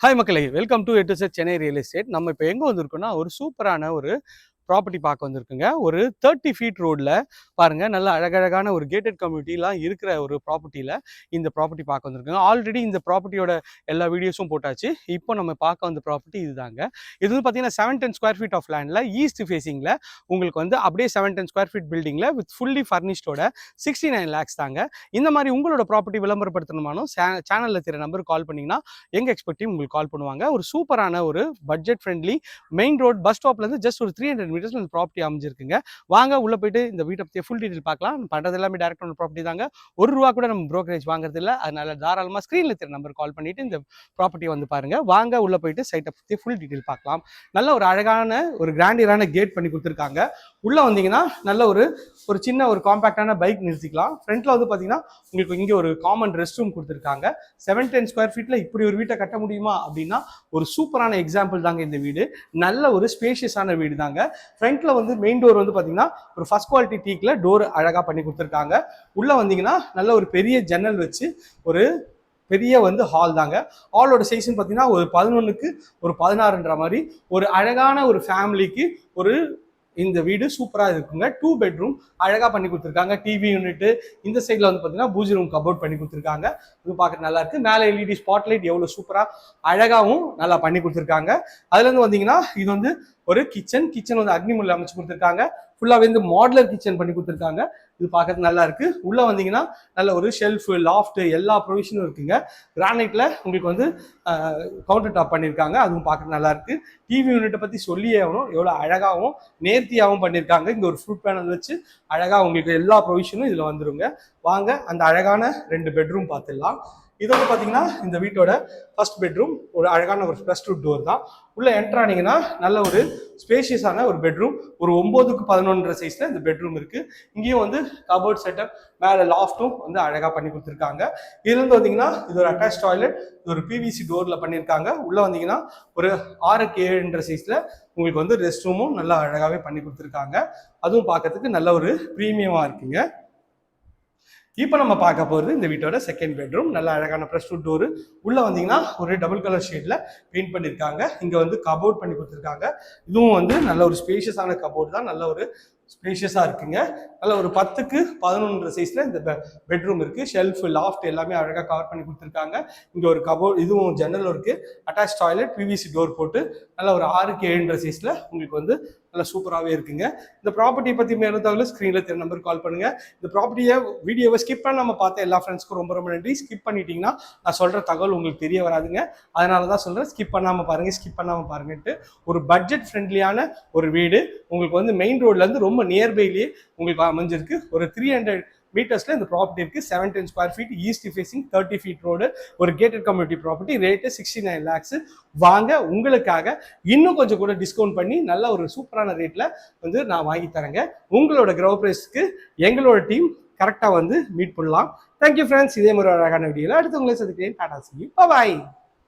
Hi மக்களே welcome to எட்டு set Chennai real estate நம்ம இப்போ எங்கே வந்திருக்கோம்னா ஒரு சூப்பரான ஒரு ப்ராப்பர்ட்டி பார்க்க வந்திருக்குங்க. ஒரு தேர்ட்டி ஃபீட் ரோடில் பாருங்கள் நல்ல அழகழகான ஒரு கேட்டட் கம்யூனிட்டிலாம் இருக்கிற ஒரு ப்ராப்பர்ட்டியில் இந்த ப்ராப்பர்ட்டி பார்க்க வந்திருக்குங்க. ஆல்ரெடி இந்த ப்ராப்பர்ட்டியோட எல்லா வீடியோஸும் போட்டாச்சு. இப்போ நம்ம பார்க்க வந்த ப்ராப்பர்ட்டி இதுதாங்க. இது வந்து பார்த்தீங்கன்னா seven ten square feet of லேண்டில் ஈஸ்ட் ஃபேஸிங்கில் உங்களுக்கு வந்து அப்படியே செவன் டென் ஸ்கொயர் ஃபீட் பில்டிங்கில் வித் ஃபுல்லி ஃபர்னிஷ்டோட சிக்ஸ்டி நைன் லேக்ஸ் தாங்க. இந்த மாதிரி உங்களோட ப்ராப்பர்ட்டி விளம்பரப்படுத்தணுமானும் சேனலில் தெரிய நம்பருக்கு கால் பண்ணிங்கன்னா எங்கள் எக்ஸ்பர்ட் உங்களுக்கு கால் பண்ணுவாங்க. ஒரு சூப்பரான ஒரு budget friendly main road bus ஸ்டாப்லேருந்து just ஒரு த்ரீ ஹண்ட்ரட் மீட்டர்ஸ் இந்த ப்ராப்பர்ட்டி அமைஞ்சிருக்குங்க. வாங்க உள்ளே போயிட்டு இந்த வீட்டை பற்றி ஃபுல் டீட்டெயில் பார்க்கலாம். பண்ணுறது எல்லாமே டேரக்ட் ஒன் ப்ராப்பர்ட்டி தாங்க. ஒரு ரூபா கூட நம்ம ப்ரோக்கரேஜ் வாங்குறது இல்லை அதனால தாராளமாக ஸ்க்ரீனில் இருக்கிற நம்பர் கால் பண்ணிட்டு இந்த ப்ராப்பர்ட்டி வந்து பாருங்க. வாங்க உள்ளே போயிட்டு சைட்டை பற்றி ஃபுல் டீட்டெயில் பார்க்கலாம். நல்ல ஒரு அழகான ஒரு கிராண்டியரான கேட் பண்ணி கொடுத்துருக்காங்க. உள்ளே வந்தீங்கன்னா நல்ல ஒரு ஒரு சின்ன ஒரு காம்பேக்டான பைக் நிறுத்திக்கலாம். ஃப்ரண்ட்ல வந்து பார்த்தீங்கன்னா உங்களுக்கு இங்கே ஒரு காமன் ரெஸ்ட் ரூம் கொடுத்துருக்காங்க செவன் டென் ஸ்கொயர் ஃபீட்டில் இப்படி ஒரு வீட்டை கட்ட முடியுமா அப்படின்னா ஒரு சூப்பரான எக்ஸாம்பிள் தாங்க இந்த வீடு. நல்ல ஒரு ஸ்பேஷியஸான வீடு தாங்க. ஃப்ரண்ட்ல வந்து மெயின் டோர் வந்து பார்த்தீங்கன்னா ஒரு ஃபர்ஸ்ட் குவாலிட்டி டீக்கில் டோர் அழகாக பண்ணி கொடுத்துருக்காங்க. உள்ளே வந்தீங்கன்னா நல்ல ஒரு பெரிய ஜன்னல் வச்சு ஒரு பெரிய வந்து ஹால் தாங்க. ஹாலோட சைஸ்ன்னு பார்த்தீங்கன்னா ஒரு பதினொன்றுக்கு ஒரு பதினாறுன்ற மாதிரி ஒரு அழகான ஒரு ஃபேமிலிக்கு ஒரு இந்த வீடு சூப்பராக இருக்குங்க. டூ பெட்ரூம் அழகாக பண்ணி கொடுத்துருக்காங்க. டிவி யூனிட்டு இந்த சைடில் வந்து பார்த்தீங்கன்னா பூஜை ரூம் கபோர்ட் பண்ணி கொடுத்துருக்காங்க. இது பார்க்க நல்லா இருக்கு. மேலே எல்இடி ஸ்பாட்லைட் எவ்வளோ சூப்பராக அழகாகவும் நல்லா பண்ணி கொடுத்துருக்காங்க. அதுலேருந்து வந்தீங்கன்னா இது வந்து ஒரு கிச்சன் கிச்சன் வந்து அக்னிமுள்ள அமைச்சு கொடுத்துருக்காங்க. ஃபுல்லாகவே வந்து மாடலர் கிச்சன் பண்ணி கொடுத்துருக்காங்க. இது பார்க்கறது நல்லா இருக்கு. உள்ள வந்தீங்கன்னா நல்ல ஒரு ஷெல்ஃபு லாஃப்ட் எல்லா ப்ரொவிஷனும் இருக்குங்க. கிரானைட்ல உங்களுக்கு வந்து கவுண்டர் டாப் பண்ணியிருக்காங்க. அதுவும் பார்க்கறது நல்லா இருக்கு. டிவி யூனிட்டை பத்தி சொல்லியே ஆகணும். எவ்வளோ அழகாகவும் நேர்த்தியாகவும் பண்ணியிருக்காங்க. இங்க ஒரு ஃப்ரூட் பேனல் வச்சு அழகா உங்களுக்கு எல்லா ப்ரொவிஷனும் இதுல வந்துருங்க. வாங்க அந்த அழகான ரெண்டு பெட்ரூம் பார்த்துடலாம். இது வந்து பார்த்தீங்கன்னா இந்த வீட்டோட ஃபர்ஸ்ட் பெட்ரூம் ஒரு அழகான ஒரு ப்ளஸ் டூ டோர் தான். உள்ளே என்ட்ரானிங்கன்னா நல்ல ஒரு ஸ்பேஷியஸான ஒரு பெட்ரூம் ஒரு ஒம்போதுக்கு பதினொன்றரை சைஸில் இந்த பெட்ரூம் இருக்குது இங்கேயும் வந்து கபோர்ட் செட்டப் மேலே லாஃப்ட்டும் வந்து அழகாக பண்ணி கொடுத்துருக்காங்க. இதுலேருந்து வந்தீங்கன்னா இது ஒரு அட்டாச் டாய்லெட் இது ஒரு பிவிசி டோரில் பண்ணியிருக்காங்க. உள்ளே வந்தீங்கன்னா ஒரு ஆறுக்கு ஏழுன்ற சைஸில் உங்களுக்கு வந்து ரெஸ்ட் ரூமும் நல்லா அழகாகவே பண்ணி கொடுத்துருக்காங்க. அதுவும் பார்க்கறதுக்கு நல்ல ஒரு ப்ரீமியமாக இருக்குங்க. இப்போ நம்ம பார்க்க போகிறது இந்த வீட்டோட செகண்ட் பெட்ரூம் நல்ல அழகான ப்ரெஷ் டூ டோரு உள்ளே வந்தீங்கன்னா ஒரு டபுள் கலர் ஷேடில் பெயிண்ட் பண்ணியிருக்காங்க இங்கே வந்து கபோர்ட் பண்ணி கொடுத்துருக்காங்க. இதுவும் வந்து நல்ல ஒரு ஸ்பேஷியஸான கபோர்ட் தான். நல்ல ஒரு ஸ்பேஷியஸாக இருக்குங்க. நல்ல ஒரு பத்துக்கு பதினொன்று சைஸில் இந்த பெட்ரூம் இருக்குது ஷெல்ஃப் லாஃப்ட் எல்லாமே அழகாக கவர் பண்ணி கொடுத்துருக்காங்க. இங்கே ஒரு கபோர்ட் இதுவும் ஜன்னல் இருக்குது அட்டாச் டாய்லெட் பிவிசி டோர் போட்டு நல்ல ஒரு ஆறுக்கு ஏழுன்ற சைஸில் உங்களுக்கு வந்து நல்லா சூப்பராகவே இருக்குங்க. இந்த ப்ராப்பர்ட்டி பற்றி மேலும் தகவல் ஸ்க்ரீனில் தெரிய நம்பர் கால் பண்ணுங்கள் இந்த ப்ராப்பர்ட்டியை வீடியோவை ஸ்கிப் பண்ணாமல் பார்த்த எல்லா ஃப்ரெண்ட்ஸ்க்கும் ரொம்ப ரொம்ப நன்றி. ஸ்கிப் பண்ணிட்டீங்கன்னா நான் சொல்கிற தகவல் உங்களுக்கு தெரிய வராதுங்க. அதனால தான் சொல்கிறேன் ஸ்கிப் பண்ணாமல் பாருங்கள் ஸ்கிப் பண்ணாமல் பாருங்கன்ட்டு. ஒரு பட்ஜெட் ஃப்ரெண்ட்லியான ஒரு வீடு உங்களுக்கு வந்து மெயின் ரோட்லேருந்து ரொம்ப நியர்பைலேயே உங்களுக்கு அமைஞ்சிருக்கு. ஒரு த்ரீ ஹண்ட்ரட் மீட்டர்ஸ்ல இந்த ப்ராப்பர்ட்டி இருக்கு. Seven ten square feet east facing thirty feet road ஒரு gated community property rate sixty nine lakhs வாங்க உங்களுக்காக இன்னும் கொஞ்சம் கூட டிஸ்கவுண்ட் பண்ணி நல்ல ஒரு சூப்பரான ரேட்ல வந்து நான் வாங்கி தரேங்க. உங்களோட கிரவ் பிரைஸ்க்கு எங்களோட டீம் கரெக்டாக வந்து மீட் பண்ணலாம். தேங்க்யூ ஃப்ரெண்ட்ஸ் இதே மாதிரி ஒரு அழகான வீடியோவில் அடுத்து உங்களை சந்திக்கிறேன். டாடா சி பாய்